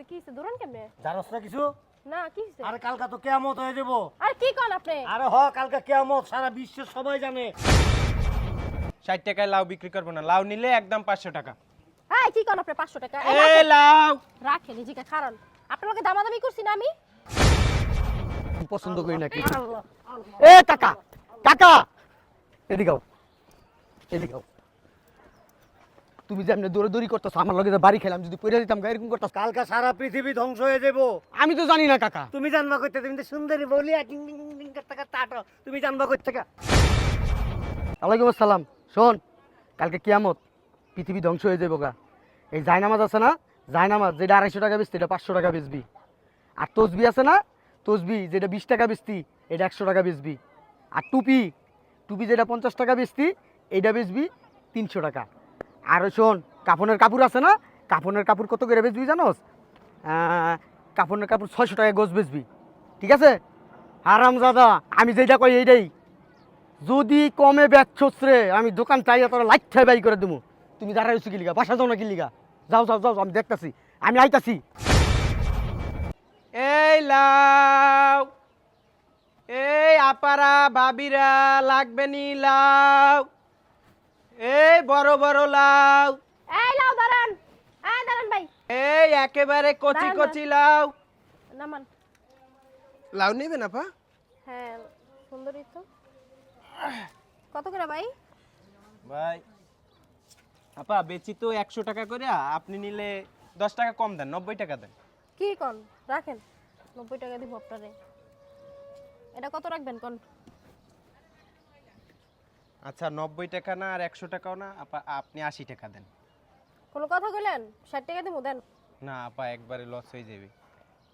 হইছে কি হইছে? দৌড়ান কেমনে? জানোস না কিছু? না কি হইছে? আরে কালকা তো কেয়ামত হয়ে যাব। আর কি কোন আপনি? আরে হ কালকা কেয়ামত সারা বিশ্বের সবাই জানে। ষাট টাকায় লাউ বিক্রি করব না। লাউ নিলে একদম পাঁচশো টাকা। এই কি কোন আপনি 500 টাকা? এ লাউ! রাখেন নিজেকে আপনার লগে দামাদামি করছি না আমি? পছন্দ করি নাকি আল্লাহ। এ কাকা! কাকা! এদিকে আও। এদিকে আও। তুমি যে এমনি দৌড়ে দৌড়ি করতেছ আমার লগে বাড়ি খেলাম যদি পড়ে দিতাম এরকম করতেছ কালকা সারা পৃথিবী ধ্বংস হয়ে যাব। আমি তো জানি না কাকা। তুমি জানবা করতে তুমি তো সুন্দরী বলি টিং করতে করতে আটো। তুমি জানবা করতে কা ওয়ালাইকুম আসসালাম। শোন কালকে কিয়ামত পৃথিবী ধ্বংস হয়ে যাব গা। এই জায়নামাজ আছে না? জায়নামাজ যেটা আড়াইশো টাকা বেচতি এটা পাঁচশো টাকা বেচবি। আর তসবি আছে না? তসবি যেটা বিশ টাকা বেচতি এটা একশো টাকা বেচবি। আর টুপি টুপি যেটা পঞ্চাশ টাকা বেচতি এইটা বেচবি তিনশো টাকা। আর শোন কাপনের কাপড় আছে না? কাপনের কাপড় কত করে বেচবি জানোস? আহ, কাপড়ের কাপড় ছয়শো টাকা গোছ বেচবি। ঠিক আছে? আরাম দাদা আমি যেটা কই এইটাই। যদি কমে বেচছস রে আমি দোকান চাই তোরা লাইট বাই করে দেবো তুমি দাঁড়াই হচ্ছ কিলিগা বাসা যাও না কিলিগা যাও যাও যাও আমি দেখতাছি। আমি আইতাছি। এই লাউ এই আপারা বাবিরা লাগবে নি লাউ। এই বড় বড় লাউ। এই লাও দাঁড়ান। এই দাঁড়ান ভাই। এই একেবারে কচি কচি লাউ। নামান। লাউ নেবেন আপা? হ্যাঁ সুন্দরী তো। কত করে ভাই? ভাই আপা বেচি তো একশো টাকা করে আপনি নিলে দশ টাকা কম দেন নব্বই টাকা দেন। কি কোন? রাখেন। নব্বই টাকা দিব আপনারে। এটা কত রাখবেন কোন? আচ্ছা নব্বই টাকা না আর একশো টাকাও না? আপা আপনি আশি টাকা দেন। কোনো কথা কইলেন? ষাট টাকা দিব দেন। না আপা একবারে লস হয়ে যাবে।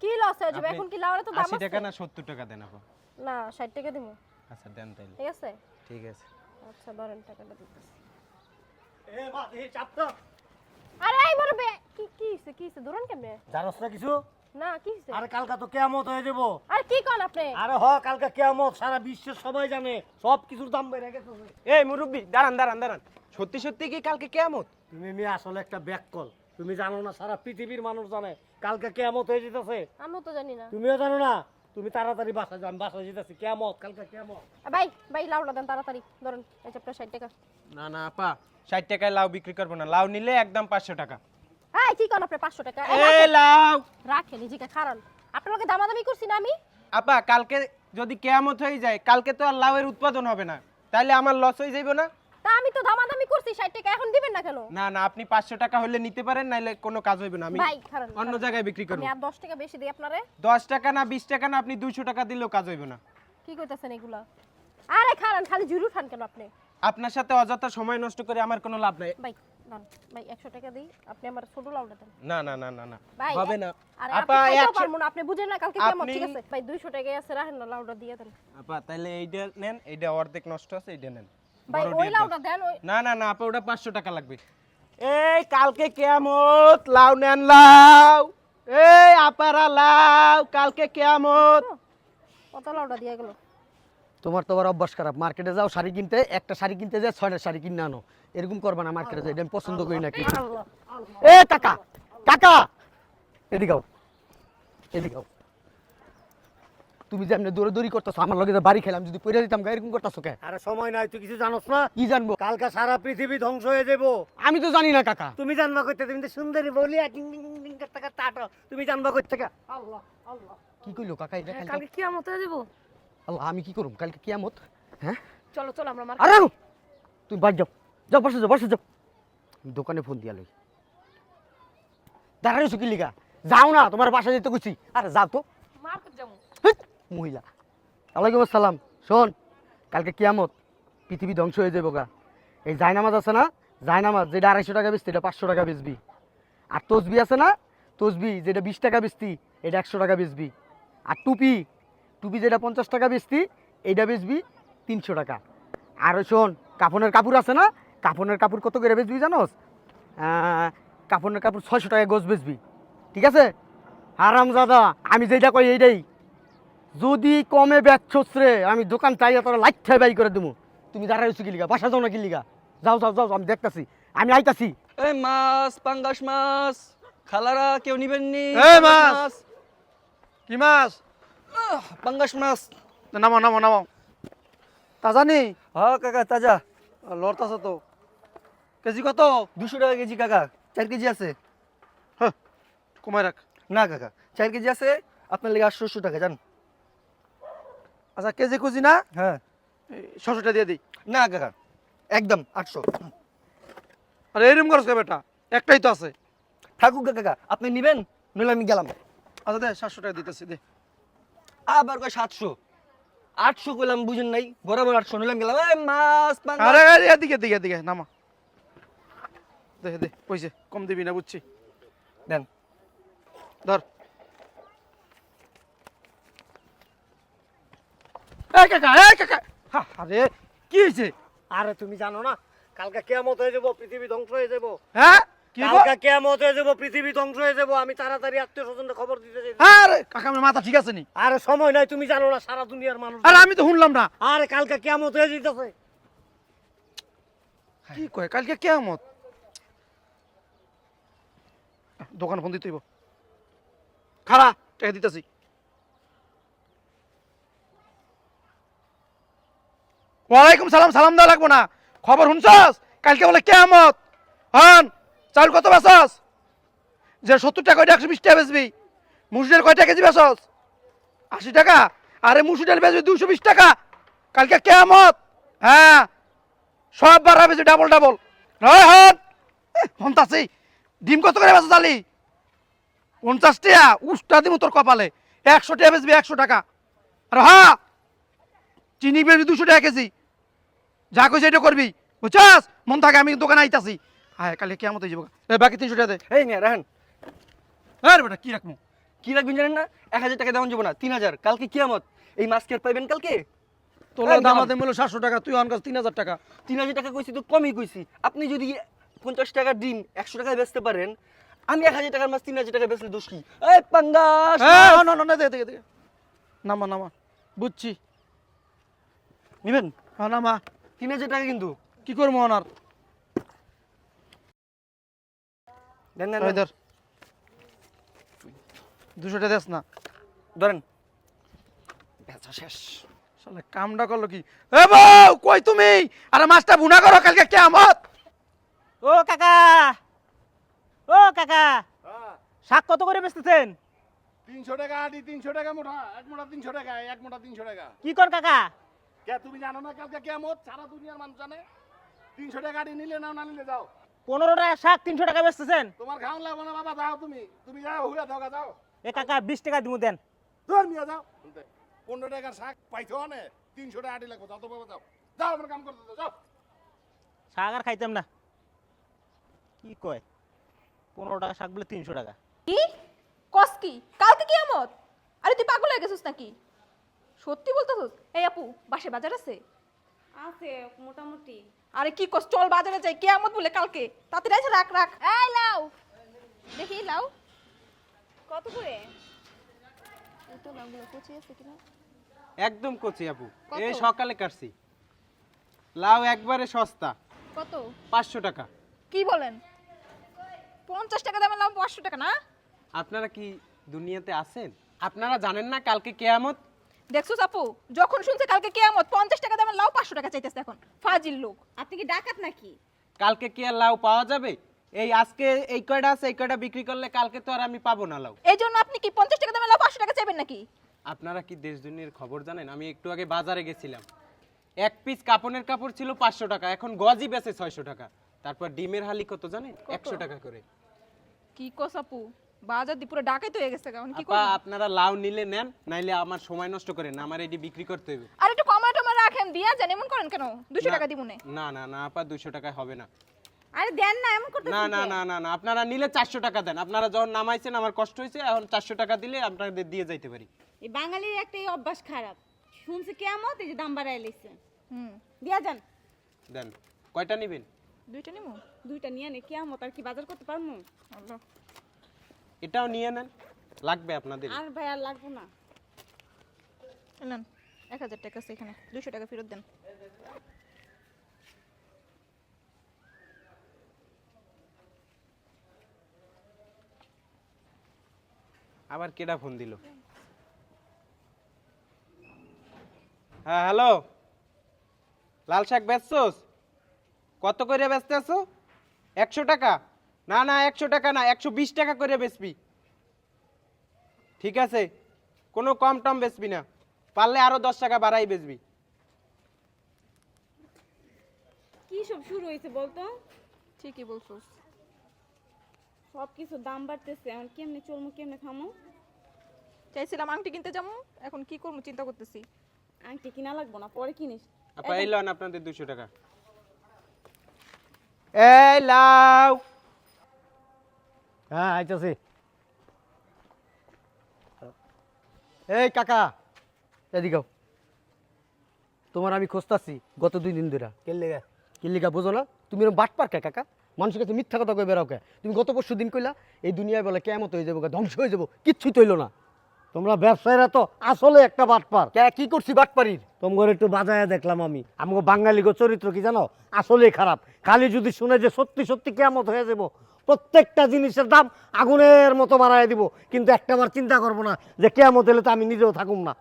কি লস হয়ে যাবে? এখন কি লাউরে তো দাম আশি টাকা না সত্তর টাকা দেন আপা? না ষাট টাকা দিব আচ্ছা দেন তাইলে। ঠিক আছে? ঠিক আছে। আচ্ছা ধরেন টাকাটা দিতেছি। এ মা এই চাপ তো। আরে এই বড় বে কি কি হইছে কি হইছে? দৌড়ান কেমনে? জানোস না কিছু? না কি হইছে? আরে কালকা তো কেয়ামত হয়ে যাব। আর কি কোন আপনি? আরে হ কালকা কেয়ামত সারা বিশ্বের সবাই জানে সব কিছুর দাম বেড়ে গেছে। এই মুরব্বি দাঁড়ান দাঁড়ান দাঁড়ান। সত্যি সত্যি কি কালকে কেমত তুমি আসলে একটা ব্যাককল তুমি জানো না সারা পৃথিবীর মানুষ জানে কালকে কেয়ামত হয়ে যেতেছে। আমিও তো জানি না। তুমিও জানো না তুমি তাড়াতাড়ি বাসা যান বাসা যেতেছি। কেয়ামত কালকে কেয়ামত। ভাই ভাই লাউটা দেন তাড়াতাড়ি ধরেন এই চাপটা ষাট টাকা। না না আপা ষাট টাকায় লাউ বিক্রি করব না। লাউ নিলে একদম পাঁচশো টাকা। এই কি কোন আপনি? পাঁচশো টাকা। এই এ রাখেন, খারান আপনার লগে দামাদামি করছি না আমি? আপা কালকে যদি কেয়ামত হয়ে যায় কালকে তো আর লাউয়ের উৎপাদন হবে না। তাহলে আমার লস হয়ে যাইব না? তা আমি তো দামাদামি করছি ষাট টাকা। এখন দিবেন না কেন? না না আপনি পাঁচশো টাকা হলে নিতে পারেন নাইলে কোনো কাজ হইবে না। আমি ভাই খারান অন্য জায়গায় বিক্রি করব। আমি আর দশ টাকা বেশি দিই আপনারে? দশ টাকা না বিশ টাকা না আপনি দুইশো টাকা দিলেও কাজ হইবে না। কি কইতাছেন এগুলা? আরে খারান খালি জুরু খান কেন আপনি? আপনার সাথে অযথা সময় নষ্ট করে আমার কোনো লাভ নাই। ভাই ভাই একশো টাকা দিই আপনি আমার ছোট লাউটা দেন। না না না না না। হবে না। আপা আপনি খাইতেও একশো পারব না আপনি বুঝেন না কালকে কেমন ঠিক আছে? ভাই দুইশো টাকা আছে রাখেন না লাউটা দিয়ে দেন। আপা তাহলে এইটা নেন এইটা অর্ধেক নষ্ট আছে এইটা নেন। ভাই ওই লাউটা দেন ওই না না না আপা ওটা পাঁচশো টাকা লাগবে। এই কালকে কেয়ামত লাউ নেন লাউ। এই আপারা লাউ কালকে কেয়ামত। কত লাউটা দিয়ে গেল? তোমার তো আবার অভ্যাস খারাপ। মার্কেটে যাও শাড়ি কিনতে একটা শাড়ি কিনতে যায় ছয়টা শাড়ি কিনে আনো। এরকম করবা না মার্কেটে যাই আমি পছন্দ করি নাকি আল্লাহ এ কাকা কাকা! এদিকে আও এদিকে আও। তুমি যে এমনি দৌড়ে দৌড়ি করতেছো আমার লগে বাড়ি খেলাম যদি পড়ে দিতাম গা এরকম করতেছো কে? আরে সময় নাই তুই কিছু জানোস না? কি জানব? কালকা সারা পৃথিবী ধ্বংস হয়ে যাব। আমি তো জানি না কাকা। তুমি জানবা করতে তুমি তো সুন্দরী বলি টিং টিং টিং টিং করতে করতে আটো। তুমি জানবা করতে কা আল্লাহ আল্লাহ। কি কইলো কাকা এটা কালকে কালকে কি আমতে দেবো আল্লাহ আমি কি করুম? কালকে কিয়ামত? হ্যাঁ? চলো চলো আমরা মার আরে আনো। তুমি বাড়ি যাও। যাও বসে যাও বসে যাও। আমি দোকানে ফোন দিয়া লই। দাঁড়াইছো কি লিগা? যাও না তোমার বাসা যেতে কইছি। আরে যাও তো। যাব। হেৎ, মহিলা। ওয়ালাইকুম আসসালাম। শোন কালকে কিয়ামত পৃথিবী ধ্বংস হয়ে যাব গা। এই জায়নামাজ আছে না? জায়নামাজ যেটা আড়াইশো টাকা বেচতি এটা পাঁচশো টাকা বেচবি। আর তসবি আছে না? তসবি যেটা বিশ টাকা বেচতি এটা একশো টাকা বেচবি। আর টুপি টুপি যেটা পঞ্চাশ টাকা বেচতি এইটা বেচবি তিনশো টাকা। আর ওই শোন কাপড়ের কাপড় আছে না? কাপড়ের কাপড় কত করে বেচবি জানোস? আহ, কাপড়ের কাপড় ছয়শো টাকা গোছ বেচবি। ঠিক আছে? আরাম দাদা আমি যেটা কই এইটাই যদি কমে বেচছস রে আমি দোকান চাই তোরা লাইট বাই করে দেবো তুমি দাঁড়াই কি লিগা? বাসা যাও না কি লিগা? যাও যাও যাও আমি দেখতাছি। আমি আইতাছি। এই মাছ পাঙ্গাস মাছ খালারা কেউ নিবেন নি এই মাছ! কি মাছ? পাঙ্গাস মাছ। নামাও নামাও নামাও। তাজা নি হ্যাঁ কাকা তাজা। লড়তাছে তো। কেজি কত? দুশো টাকা কেজি কাকা। চার কেজি আছে? হ্যাঁ কমাই রাখ। না কাকা। চার কেজি আছে আপনার লেগে আটশোশো টাকা জান। আচ্ছা কেজি কুজি না? হ্যাঁ। ছশোটা দিয়ে দিই। না কাকা। একদম আটশো। আরে এরম খরচ করে বেটা? একটাই তো আছে। থাকুক কাকা। আপনি নিবেন নইলে আমি গেলাম। আচ্ছা দে সাতশো টাকা দিতেছি দে। আবার কয় সাতশো? আটশো কইলাম বুঝেন নাই বরাবর আটশো নইলে আমি গেলাম এই মাছ। আরে আরে এদিকে এদিকে এদিকে নামা। দে দে কইছে কম দিবি না বুঝছি। দেন। ধর। এই কাকা এই কাকা। হা, আরে কি হয়েছে আরে তুমি জানো না কালকে কেয়ামত হয়ে যাব পৃথিবী ধ্বংস হয়ে যাব। হ্যাঁ? কালকে কেয়ামত হয়ে যাব পৃথিবী ধ্বংস হয়ে যাব আমি তাড়াতাড়ি আত্মীয় স্বজনদের খবর দিতে চাই আরে কাকা আমার মাথা ঠিক আছে নি? আরে সময় নাই তুমি জানো না সারা দুনিয়ার মানুষ আরে আমি তো শুনলাম না। আরে কালকে কেয়ামত হয়ে যেতেছে কি কয় কালকে কেমত দোকান ফোন দিতেইব খারা টাকা দিতেছি। ওয়ালাইকুম সালাম সালাম দেওয়া লাগবো না। খবর শুনছস? কালকে বলে কেমত হন। চাউল কত বেচস? যে সত্তর টাকা ওইটা একশো বিশ টাকা বেচবি। মুসুরের কয়টা কেজি বেচস? আশি টাকা। আরে মুসুর ডাল বেচবি দুশো বিশ টাকা। কালকে কেমত হ্যাঁ। সব বার হবে ডাবল ডাবল হয় হন। হন্তাছি। ডিম কত করে বেচা জালি পঞ্চাশ টাকা। উষ্টা দিব তোর কপালে। একশো টাকা বেচবি, একশো টাকা। আর হ্যাঁ চিনি বেচবি দুশো টাকা কেজি। যা কইছে এটা করবি। বুঝছস? মন থাকে আমি দোকানে আইতাছি। হ্যাঁ কালি কেমন যাব। বাকি তিনশো টাকা দে। এই রাহেন হ্যাঁ বেটা কি রাখব? কি রাখবেন জানেন না? এক হাজার টাকা দেওয়া যাব না তিন হাজার। কালকে কিয়ামত। এই মাছ কেয়ার পাইবেন কালকে? একদম। দাম আছে মূল্য সাতশো টাকা তুই অনকাস তিন হাজার টাকা। তিন হাজার টাকা কইছি তো কমই কইছি। আপনি যদি পঞ্চাশ টাকার ডিম একশো টাকায় বেচতে পারেন আমি এক হাজার টাকার মাছ তিন হাজার টাকা বেচলে দোষ কি? এই পাঙ্গাস না না না দে দে দে নামা নামা। বুঝছি। নিবেন? হ্যাঁ নামা। তিন হাজার টাকা কিন্তু। কি করব ওনার দেন দেন, ধর। দুশো টাকা দেস না। ধরেন। বেচা শেষ। শালা কামটা করল কি? এ বউ কই তুমি? আরে মাছটা বুনা করো কালকে কেমত ও কাকা। ও কাকা। শাক কত করে বেচতেছেন? তিনশো টাকা আটি তিনশো টাকা মোটা এক মোটা তিনশো টাকা এক মোটা তিনশো টাকা। কি কর কাকা? কে তুমি জানো না কালকে কেমন সারা দুনিয়ার মানুষ জানে। তিনশো টাকা আটি নিলে নাও না নিলে যাও। পনেরো টাকা শাক তিনশো টাকা বেচতেছেন? তোমার খাওয়ান লাগবে না বাবা যাও তুমি। তুমি যাও হুয়া গা, যাও। এ কাকা বিশ টাকা দিব দেন। ধর মিয়া যাও। পনেরো টাকার শাক পাইছো অনে? তিনশো টাকা আটি লাগবে যাও তো বাবা যাও। যাও আমার কাম করতে যাও। শাক আর খাইতাম না। কি কয়? পনেরো টাকা শাক বলে তিনশো টাকা। কি? কস কি? কালকে কি আমত আরে তুই পাগল হয়ে গেছিস নাকি? সত্যি বলতেছিস? এই আপু বাসে বাজার আছে? আছে মোটামুটি। আরে কি কস চল বাজারে যাই কেয়ামত বলে কালকে? তাতে আছে রাখ রাখ। এই লাও দেখি লাও কত করে? এই তো লাউগুলো কচি আছে কিনা? একদম কচি আপু এই সকালে কাটছি। লাউ একবারে সস্তা কত? পাঁচশো টাকা। কি বলেন? পঞ্চাশ টাকা দামের লাউ পাঁচশো টাকা না? আপনারা কি দুনিয়াতে আছেন? আপনারা জানেন না কালকে কেয়ামত দেখছ আপু যখন শুনছে কালকে কেয়ামত পঞ্চাশ টাকা দামের লাউ পাঁচশো টাকা চাইতেছে এখন। ফাজিল লোক। আপনি কি ডাকাত নাকি? কালকে কি আর লাউ পাওয়া যাবে? এই আজকে এই কয়টা আছে এই কয়টা বিক্রি করলে কালকে তো আর আমি পাবো না লাউ। এই জন্য আপনি কি পঞ্চাশ টাকা দামের লাউ পাঁচশো টাকা চাইবেন নাকি? আপনারা কি দেশ দুনিয়ার খবর জানেন? আমি একটু আগে বাজারে গেছিলাম। এক পিস কাপড়ের কাপড় ছিল পাঁচশো টাকা এখন গজি বেচে ছয়শো টাকা। তারপর ডিমের হালি কত জানেন? একশো টাকা করে। কি কস আপু? বাজার দিয়ে পুরো ডাকাই তো হয়ে গেছে এখন কি আপা করব? আপনারা লাউ নিলে নেন নাইলে আমার সময় নষ্ট করেন না, আমার এটি বিক্রি করতে হবে। আর একটু কমা টমা রাখেন দিয়া যান এমন করেন কেন? দুশো না- টাকা দিব না। না না আপা দুশো টাকায় হবে না। আরে দেন না এমন করতে না না না না না আপনারা নিলে চারশো টাকা দেন। আপনারা যখন নামাইছেন আমার কষ্ট হয়েছে এখন চারশো টাকা দিলে আপনাদের দিয়ে যাইতে পারি। এই বাঙালির একটা এই অভ্যাস খারাপ। শুনছে কেমন এই যে দাম বাড়াই লাইছে। হুম। দিয়া যান। দেন কয়টা নেবেন? দুইটা নিমু? দুইটা নিয়ে নে কেমন আর কি বাজার করতে পারমু? আল্লাহ। এটাও নিয়ে নেন। লাগবে আপনাদের। আর ভাই আর লাগবো না। নেন এক হাজার টাকা আছে এখানে দুশো টাকা ফেরত দেন। আবার কেডা ফোন দিল? হ্যাঁ হ্যালো? লাল শাক বেচছোস? কত করে বেচতে আছো? একশো টাকা? না না একশো টাকা না একশো বিশ টাকা করে বেচবি। ঠিক আছে? কোনো কম টম বেচবি না। পারলে আরও দশ টাকা বাড়াই বেচবি। কি সব শুরু হয়েছে বলতো? ঠিকই বলছোস সব কিছু দাম বাড়তেছে এখন কেমনে চলমু কেমনে খামো? চাইছিলাম আংটি কিনতে যাব এখন কি করব চিন্তা করতেছি। আংটি কিনা লাগবো না পরে কিনিস। আপা এই লন আপনাদের দুশো টাকা। এই লাউ! হ্যাঁ আইতাছি। এই কাকা এদিকেও তোমার আমি খুঁজতাছি গত দুই দিন ধরে। কেল্লিগা কেল্লিগা বোঝো না? তুমি এরকম বাট পার কে কাকা? মানুষের কাছে মিথ্যা কথা কয়ে বেড়াও কে তুমি গত পরশু দিন কইলা এই দুনিয়ায় বলে কেমত হয়ে যাব ধ্বংস হয়ে যাব কিচ্ছুই তৈল না। তোমরা ব্যবসায়ীরা তো আসলে একটা বাটপার কে কি করছি বাটপাড়ির তোমার একটু বাজায় দেখলাম আমি। আমাকে বাঙালিগো চরিত্র কি জানো? আসলেই খারাপ। খালি যদি শুনে যে সত্যি সত্যি কেমত হয়ে যাব প্রত্যেকটা জিনিসের দাম আগুনের মতো বাড়াই দিব। কিন্তু একটাবার চিন্তা করব না যে কেমত হলে তো আমি নিজেও থাকুম না।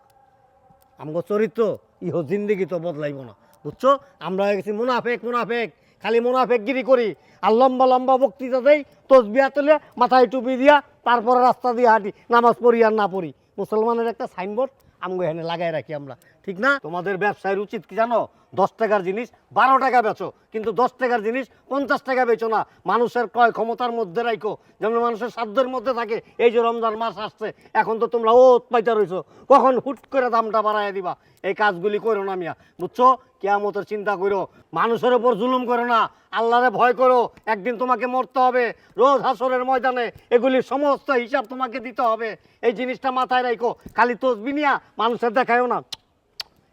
আমগো চরিত্র ইহো জিন্দিগি তো বদলাইব না। বুঝছ? আমরা গেছি মুনাফেক মুনাফেক। খালি মুনাফেকগিরি করি। আর লম্বা লম্বা বক্তৃতা দেই তসবিয়া তুলে মাথায় টুপি দিয়া তারপরে রাস্তা দিয়ে হাঁটি, নামাজ পড়ি আর না পড়ি। মুসলমানের একটা সাইনবোর্ড আমগো এখানে লাগাই রাখি আমরা। ঠিক না? তোমাদের ব্যবসায়ের উচিত কি জানো? দশ টাকার জিনিস, বারো টাকা বেচো। কিন্তু দশ টাকার জিনিস, পঞ্চাশ টাকা বেচো না। মানুষের ক্রয় ক্ষমতার মধ্যে রাখো যেমন মানুষের সাধ্যের মধ্যে থাকে, এই যে রমজান মাস আসছে, এখন তো তোমরা ও পাইতে রইছো। কখন হুট করে দামটা বাড়ায় দিবা? এই কাজগুলি করো না মিয়া। বুঝছ? কেয়ামতের চিন্তা করো মানুষের ওপর জুলুম করো না। আল্লাহরে ভয় করো। একদিন তোমাকে মরতে হবে। রোজ হাসরের ময়দানে এগুলির সমস্ত হিসাব তোমাকে দিতে হবে। এই জিনিসটা মাথায় রাখো খালি তসবি নিয়া মানুষের দেখায়ও না।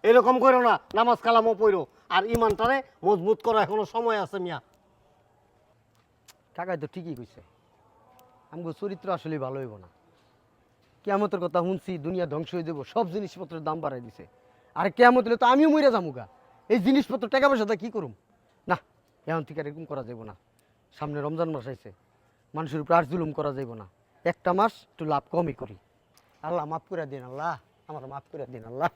এরকম করো না, নামাজ কালামও পড়ো। আর ইমানটারে মজবুত করা, এখনও সময় আছে মিয়া। কাকাই তো ঠিকই কইছে। আমগো চরিত্র আসলে ভালো হইব না। কেয়ামতের কথা শুনছি, দুনিয়া ধ্বংস হয়ে যাব, সব জিনিসপত্রের দাম বাড়াই দিছে। আর কেয়ামত হলে তো আমিও মরে যামুগা। এই জিনিসপত্র টাকা পয়সাটা কি করুম? না, এখন থেকে এরকম করা যাব না। সামনে রমজান মাস আইছে, মানুষের উপর আর জুলুম করা যাইব না। একটা মাস একটু লাভ কমই করি। আল্লাহ মাফ করে দিন, আল্লাহ। আমার মাফ করে দিন, আল্লাহ।